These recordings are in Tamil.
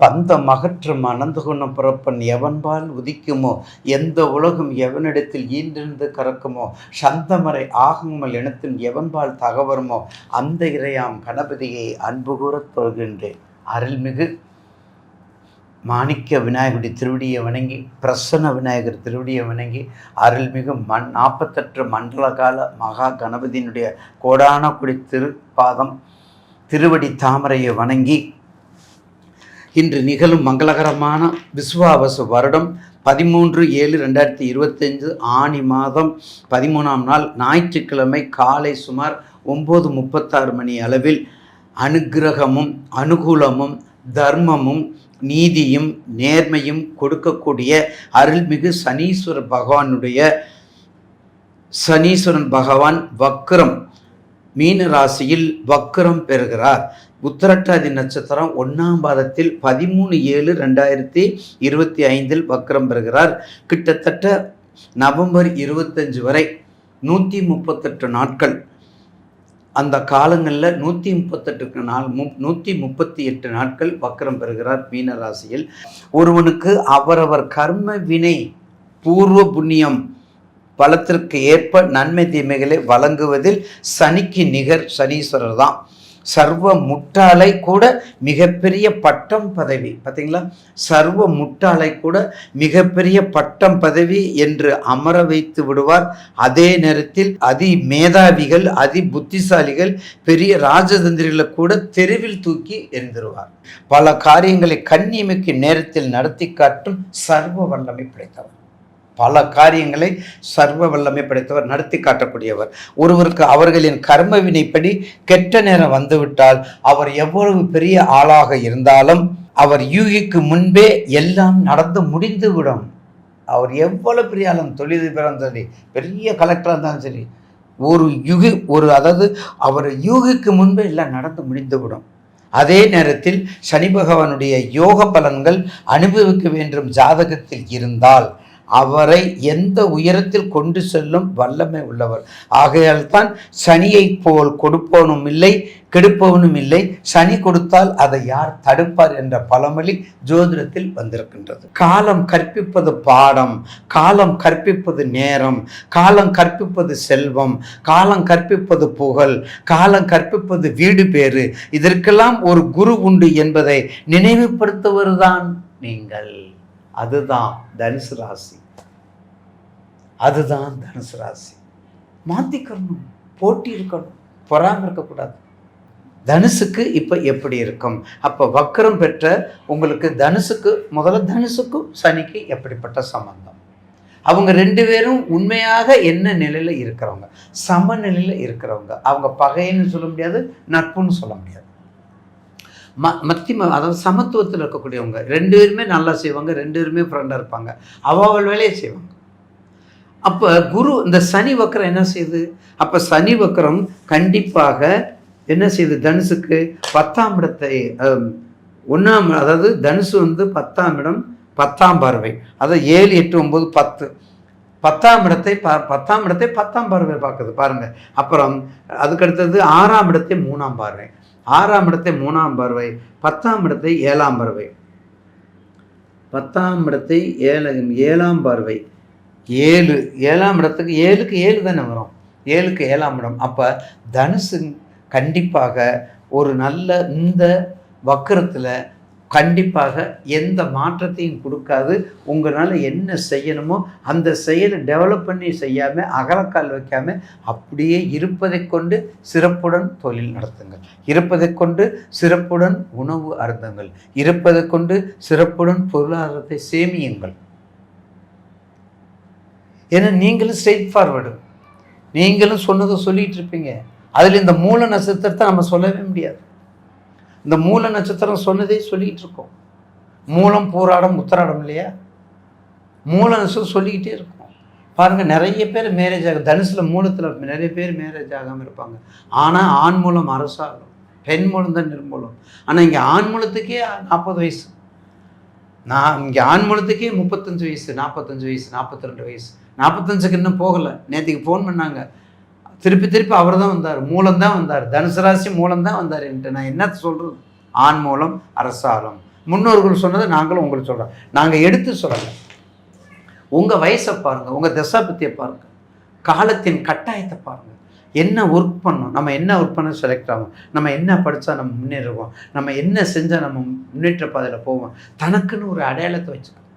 பந்தம் அகற்றும் அனந்த குணம் பிறப்பன் எவன்பால் உதிக்குமோ? எந்த உலகம் எவனிடத்தில் ஈன்றிருந்து கறக்குமோ? சந்தமரை ஆகுமல் இனத்தின் எவன்பால் தகவருமோ? அந்த இறையாம் கணபதியை அன்பு கூறத் தொழுகின்றேன். அருள்மிகு மாணிக்க விநாயகருடைய திருவடியை வணங்கி பிரசன்ன விநாயகர் திருவடியை வணங்கி அருள்மிகு மண் நாற்பத்தெட்டு மண்டல கால மகா கணபதியினுடைய கோடான குடி திருப்பாதம் திருவடி தாமரையை வணங்கி இன்று நிகழும் மங்களகரமான விஸ்வாவச வருடம் பதிமூன்று ஏழு ரெண்டாயிரத்தி இருபத்தஞ்சு ஆணி மாதம் பதிமூணாம் நாள் ஞாயிற்றுக்கிழமை காலை சுமார் ஒம்பது முப்பத்தாறு மணி அளவில் அனுக்கிரகமும் அனுகூலமும் தர்மமும் நீதியும் நேர்மையும் கொடுக்கக்கூடிய அருள்மிகு சனீஸ்வர பகவானுடைய சனீஸ்வரன் பகவான் வக்ரம் மீன ராசியில் வக்ரம் பெறுகிறார். உத்தரட்டாதி நட்சத்திரம் ஒன்றாம் பாதத்தில் பதிமூணு ஏழு ரெண்டாயிரத்தி இருபத்தி ஐந்தில் வக்ரம் பெறுகிறார். கிட்டத்தட்ட நவம்பர் இருபத்தஞ்சு வரை நூற்றி முப்பத்தெட்டு நாட்கள். அந்த காலங்களில் நூற்றி முப்பத்தெட்டு நாள் மு நூற்றி முப்பத்தி எட்டு நாட்கள் வக்ரம் பெறுகிறார் மீனராசியில் ஒருவனுக்கு அவரவர் கர்ம வினை பூர்வ புண்ணியம் பலத்திற்கு ஏற்ப நன்மை தீமைகளை வழங்குவதில் சனிக்கு நிகர் சனீஸ்வரர் தான். சர்வ முட்டாளை கூட மிகப்பெரிய பட்டம் பதவி. பார்த்தீங்களா சர்வ முட்டாளை கூட மிகப்பெரிய பட்டம் பதவி என்று அமர வைத்து விடுவார். அதே நேரத்தில் அதி மேதாவிகள் அதி புத்திசாலிகள் பெரிய ராஜதந்திரிகளை கூட தெருவில் தூக்கி எரிந்துருவார் பல காரியங்களை கண்ணிமைக்கு நேரத்தில் நடத்தி காட்டும் சர்வ வல்லமை படைத்தவர். பல காரியங்களை சர்வ வல்லமை படைத்தவர் நடத்தி காட்டக்கூடியவர். ஒருவருக்கு அவர்களின் கர்ம வினைப்படி கெட்ட நேரம் வந்துவிட்டால் அவர் எவ்வளவு பெரிய ஆளாக இருந்தாலும் அவர் யூகிக்கு முன்பே எல்லாம் நடந்து முடிந்துவிடும். அவர் எவ்வளவு பெரிய ஆளும் தொழிலதிபராக இருந்தாலும் சரி பெரிய கலெக்டராக இருந்தாலும் சரி ஒரு யுகி ஒரு அதாவது அவர் யூகிக்கு முன்பே எல்லாம் நடந்து முடிந்துவிடும். அதே நேரத்தில் சனி பகவானுடைய யோக பலன்கள் அனுபவிக்க வேண்டும் ஜாதகத்தில் இருந்தால் அவரை எந்த உயரத்தில் கொண்டு செல்லும் வல்லமை உள்ளவர். ஆகையால் தான் சனியைப் போல் கொடுப்பவனும் இல்லை கெடுப்பவனும் இல்லை. சனி கொடுத்தால் அதை யார் தடுப்பார் என்ற பழமொழி ஜோதிடத்தில் வந்திருக்கின்றது. காலம் கற்பிப்பது பாடம் காலம் கற்பிப்பது நேரம் காலம் கற்பிப்பது செல்வம் காலம் கற்பிப்பது புகழ் காலம் கற்பிப்பது வீடு பேறு. இதற்கெல்லாம் ஒரு குரு உண்டு என்பதை நினைவுபடுத்துவதுதான் நீங்கள். அதுதான் தனுசு ராசி. அதுதான் தனுசு ராசி. மாற்றிக்கணும் போட்டி இருக்கணும் பொறாமல் இருக்கக்கூடாது. தனுசுக்கு இப்போ எப்படி இருக்கும்? அப்போ வக்கரம் பெற்ற உங்களுக்கு தனுசுக்கு முதல்ல தனுசுக்கும் சனிக்கு எப்படிப்பட்ட சம்பந்தம்? அவங்க ரெண்டு பேரும் உண்மையாக என்ன நிலையில் இருக்கிறவங்க? சமநிலையில் இருக்கிறவங்க. அவங்க பகைன்னு சொல்ல முடியாது நட்புன்னு சொல்ல முடியாது. ம மத்தி அதாவது சமத்துவத்தில் இருக்கக்கூடியவங்க. ரெண்டு பேருமே நல்லா செய்வாங்க ரெண்டு பேருமே ஃப்ரெண்டாக இருப்பாங்க. அவள் வேலையை செய்வாங்க. அப்போ குரு இந்த சனி வக்கரம் என்ன செய்யுது? அப்போ சனி வக்கரம் கண்டிப்பாக என்ன செய்யுது? தனுசுக்கு பத்தாம் இடத்தை ஒன்றாம் அதாவது தனுசு வந்து பத்தாம் இடம் பத்தாம் பார்வை. அதாவது ஏழு எட்டு ஒம்பது பத்து. பத்தாம் இடத்தை ப பத்தாம் இடத்தை பத்தாம் பார்வை பார்க்குது. பாருங்கள் அப்புறம் அதுக்கடுத்தது ஆறாம் இடத்தை மூணாம் பார்வை. ஆறாம் இடத்தை மூணாம் பார்வை பத்தாம் இடத்தை ஏழாம் பார்வை. பத்தாம் இடத்தை ஏழு ஏழாம் பார்வை. ஏழு ஏழாம் இடத்துக்கு ஏழுக்கு ஏழு தானே வரும். ஏழுக்கு ஏழாம் இடம். அப்போ தனுசு கண்டிப்பாக ஒரு நல்ல இந்த வக்கரத்தில் கண்டிப்பாக எந்த மாற்றத்தையும் கொடுக்காது. உங்களால் என்ன செய்யணுமோ அந்த செயலை டெவலப் பண்ணி செய்யாமல் அகலக்கால் வைக்காமல் அப்படியே இருப்பதை கொண்டு சிறப்புடன் தொழில் நடத்துங்கள். இருப்பதை கொண்டு சிறப்புடன் உணவு அருந்துங்கள். இருப்பதை கொண்டு சிறப்புடன் பொருளாதாரத்தை சேமியுங்கள். ஏன்னா நீங்களும் ஸ்ட்ரெயிட் ஃபார்வர்டு நீங்களும் சொன்னதை சொல்லிகிட்டு இருப்பீங்க. அதில் இந்த மூல நட்சத்திரத்தை நம்ம சொல்லவே முடியாது. இந்த மூல நட்சத்திரம் சொன்னதே சொல்லிக்கிட்டு இருக்கோம். மூலம் போராடம் உத்தராடம் இல்லையா? மூல நட்சத்திரம் சொல்லிக்கிட்டே இருக்கும். பாருங்கள் நிறைய பேர் மேரேஜ் ஆகும் தனுசில் மூலத்தில் நிறைய பேர் மேரேஜ் ஆகாமல் இருப்பாங்க. ஆனால் ஆண் மூலம் அரசாகும் பெண் மூலம் தான் நிர்மூலம். ஆனால் இங்கே ஆண் மூலத்துக்கே நாற்பது வயசு. நான் இங்கே ஆண் மூலத்துக்கே முப்பத்தஞ்சு வயசு நாற்பத்தஞ்சு வயசு நாற்பத்தி ரெண்டு வயசு. நாற்பத்தஞ்சுக்கு இன்னும் போகலை. நேற்றுக்கு ஃபோன் பண்ணாங்க. திருப்பி திருப்பி அவர் தான் வந்தார். மூலம் தான் வந்தார். தனுசு ராசி மூலம் தான் வந்தார் என்கிட்ட. நான் என்ன சொல்கிறது ஆண் மூலம் அரசாரம் முன்னோர்கள் சொன்னதை நாங்களும் உங்களுக்கு சொல்கிறோம் நாங்கள் எடுத்து சொல்லலை. உங்கள் வயசை பாருங்கள் உங்கள் தசாபத்தியை பாருங்கள் காலத்தின் கட்டாயத்தை பாருங்கள் என்ன ஒர்க் பண்ணணும் நம்ம என்ன ஒர்க் பண்ண செலக்ட் ஆகும் நம்ம என்ன படித்தா நம்ம முன்னேறுவோம்? நம்ம என்ன செஞ்சால் நம்ம முன்னேற்ற பாதையில் போவோம்? தனக்குன்னு ஒரு அடையாளத்தை வச்சுக்கணும்.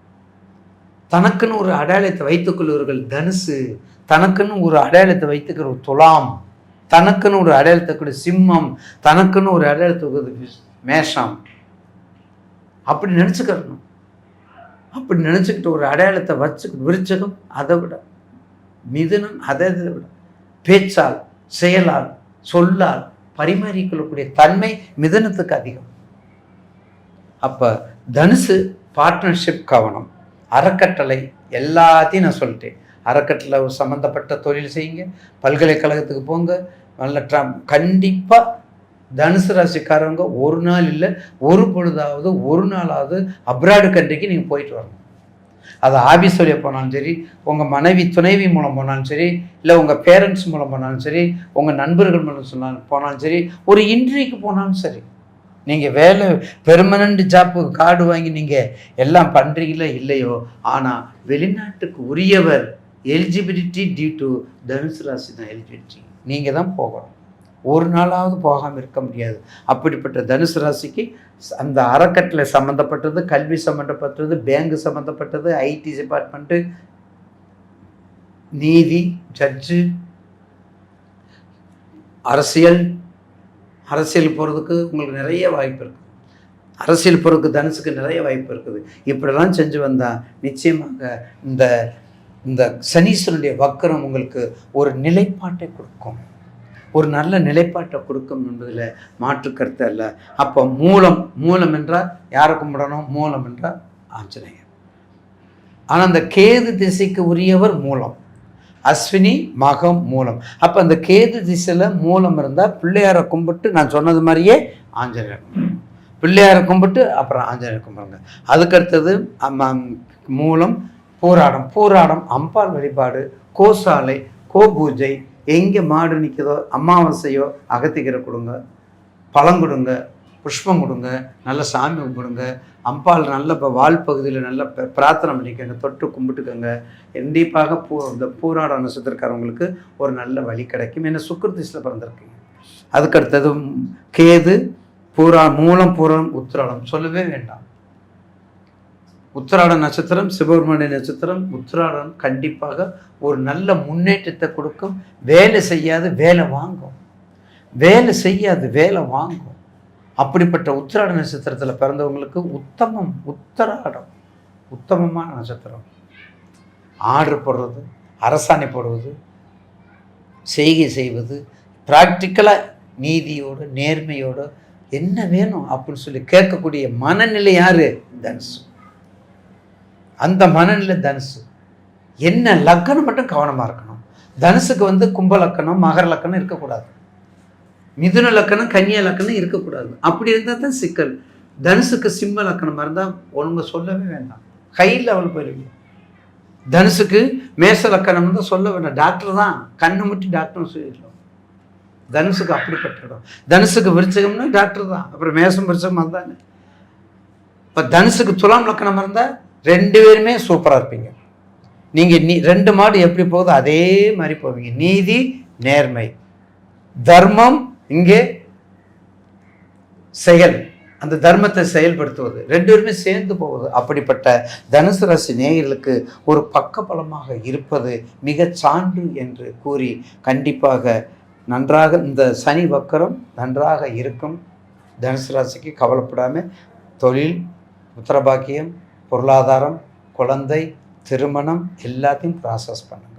தனக்குன்னு ஒரு அடையாளத்தை வைத்துக்கொள்வர்கள் தனுசு தனக்குன்னு ஒரு அடையாளத்தை வைத்துக்கிற ஒரு துலாம் தனக்குன்னு ஒரு அடையாளத்தை கூட சிம்மம் தனக்குன்னு ஒரு அடையாளத்தை மேஷம். அப்படி நினச்சிக்கிறணும். அப்படி நினச்சிக்கிட்டு ஒரு அடையாளத்தை வச்சு விருச்சகம் அதை விட மிதுனம் அதை இதை விட. பேச்சால் செயலால் சொல்லால் பரிமாறிக்கொள்ளக்கூடிய தன்மை மிதனத்துக்கு அதிகம். அப்போ தனுசு பார்ட்னர்ஷிப் கவனம். அறக்கட்டளை எல்லாத்தையும் நான் சொல்லிட்டேன். அறக்கட்டளை சம்மந்தப்பட்ட தொழில் செய்யுங்க. பல்கலைக்கழகத்துக்கு போங்க. நல்ல ட்ரம் கண்டிப்பாக தனுசு ராசிக்காரவங்க ஒரு நாள் இல்லை ஒரு பொழுதாவது ஒரு நாளாவது அப்ராடு கண்ட்ரிக்கு நீங்கள் போயிட்டு வரணும். அது ஆஃபீஸ் வழியாக போனாலும் சரி உங்கள் மனைவி துணைவி மூலம் போனாலும் சரி இல்லை உங்கள் பேரண்ட்ஸ் மூலம் போனாலும் சரி உங்கள் நண்பர்கள் மூலம் சொன்னாலும் போனாலும் சரி ஒரு இன்ட்ரிக்கு போனாலும் சரி. நீங்கள் வேலை பெர்மனண்ட் ஜாப்பு கார்டு வாங்கி நீங்கள் எல்லாம் பண்ணுறீங்களோ இல்லையோ? ஆனால் வெளிநாட்டுக்கு உரியவர் எலிஜிபிலிட்டி டியூ டு தனுசு ராசி தான் எலிஜிபிலிட்டி நீங்கள் தான் போகணும். ஒரு நாளாவது போகாமல் இருக்க முடியாது. அப்படிப்பட்ட தனுசு ராசிக்கு அந்த அறக்கட்டளை சம்மந்தப்பட்டது கல்வி சம்மந்தப்பட்டது பேங்கு சம்மந்தப்பட்டது ஐடி டிபார்ட்மெண்ட்டு நீதி ஜட்ஜு அரசியல் அரசியல் போகிறதுக்கு உங்களுக்கு நிறைய வாய்ப்பு இருக்குது அரசியல் போகிறதுக்கு தனுசுக்கு நிறைய வாய்ப்பு இருக்குது. இப்படிலாம் செஞ்சு வந்தால் நிச்சயமாக இந்த இந்த சனீஸ்வரனுடைய வக்கரம் உங்களுக்கு ஒரு நிலைப்பாட்டை கொடுக்கும். ஒரு நல்ல நிலைப்பாட்டை கொடுக்கும் என்பதில் மாற்று கருத்து அல்ல. அப்போ மூலம் மூலம் என்றால் யாரை கும்பிடணும்? மூலம் என்றால் ஆஞ்சநேயர். ஆனால் அந்த கேது திசைக்கு உரியவர் மூலம். அஸ்வினி மகம் மூலம். அப்போ அந்த கேது திசையில் மூலம் இருந்தால் பிள்ளையாரை கும்பிட்டு நான் சொன்னது மாதிரியே ஆஞ்சநேயர். பிள்ளையாரை கும்பிட்டு அப்புறம் ஆஞ்சநேயர் கும்பிடுங்க. அதுக்கடுத்தது மூலம் பூராடம். பூராடம் அம்பாள் வழிபாடு கோசாலை கோபூஜை எங்கே மாடு நிற்குதோ அமாவாசையோ அகத்திக்கிற கொடுங்க பழம் கொடுங்க புஷ்பம் கொடுங்க நல்ல சாமி கும்பிடுங்க அம்பாள் நல்ல இப்போ வால் பகுதியில் நல்ல பிரார்த்தனை பண்ணிக்கோங்க தொட்டு கும்பிட்டுக்கோங்க. கண்டிப்பாக பூ இந்த பூராட நட்சத்திரக்காரவங்களுக்கு ஒரு நல்ல வழி கிடைக்கும். ஏன்னா சுக்கரதிசில் பிறந்திருக்கீங்க அதுக்கடுத்தது கேது பூரா மூலம் பூரம் உத்திராடம். சொல்லவே வேண்டாம். உத்திராட நட்சத்திரம் சிவபெருமணிய நட்சத்திரம் உத்திராடம் கண்டிப்பாக ஒரு நல்ல முன்னேற்றத்தை கொடுக்கும். வேலை செய்யாது வேலை வாங்கும். வேலை செய்யாது வேலை வாங்கும். அப்படிப்பட்ட உத்திராட நட்சத்திரத்தில் பிறந்தவங்களுக்கு உத்தமம் உத்தராடம் உத்தமமான நட்சத்திரம். ஆர்டர் போடுறது அரசாணை போடுவது செய்கை செய்வது ப்ராக்டிக்கலாக நீதியோடு நேர்மையோடு என்ன வேணும் அப்படின்னு சொல்லி கேட்கக்கூடிய மனநிலை யார்? தனுசு. அந்த மனநிலை தனுசு. என்ன லக்கணம் மட்டும் கவனமாக இருக்கணும். தனுசுக்கு வந்து கும்ப லக்கணம் மகர லக்கணம் இருக்கக்கூடாது. மிதுன லக்கணம் கன்னிய லக்கணம் இருக்கக்கூடாது. அப்படி இருந்தால் தான் சிக்கல். தனுசுக்கு சிம்ம லக்கணமாக இருந்தால் ஒழுங்கு சொல்லவே வேண்டாம். ஹை லெவல் போயிருவீங்க. தனுசுக்கு மேச லக்கணம் தான் சொல்ல வேண்டாம். டாக்டர் தான் கண்ணு மட்டும் டாக்டர்னு சொல்லிடலாம். தனுசுக்கு அப்படிப்பட்ட இடம். தனுசுக்கு விருச்சகம்னா டாக்டர் தான். அப்புறம் மேசம் விருச்சகம் அதுதானே இப்போ தனுசுக்கு துலாம் லக்கணம் இருந்தால் ரெண்டு பேருமே சூப்பராக இருப்பீங்க. நீங்கள் நீ ரெண்டு மாடு எப்படி போகுதோ அதே மாதிரி போவீங்க. நீதி நேர்மை. தர்மம் இங்கே செயல் அந்த தர்மத்தை செயல்படுத்துவது ரெண்டு பேருமே சேர்ந்து போவது அப்படிப்பட்ட தனுசு ராசி நேயர்களுக்கு ஒரு பக்கபலமாக இருப்பது மிக சான்று என்று கூறி கண்டிப்பாக நன்றாக இந்த சனி வக்கரம் நன்றாக இருக்கும். தனுசு ராசிக்கு கவலைப்படாமல் தொழில் உத்தரபாக்கியம் பொருளாதாரம் குழந்தை திருமணம் எல்லாத்தையும் ப்ராசஸ் பண்ணுங்கள்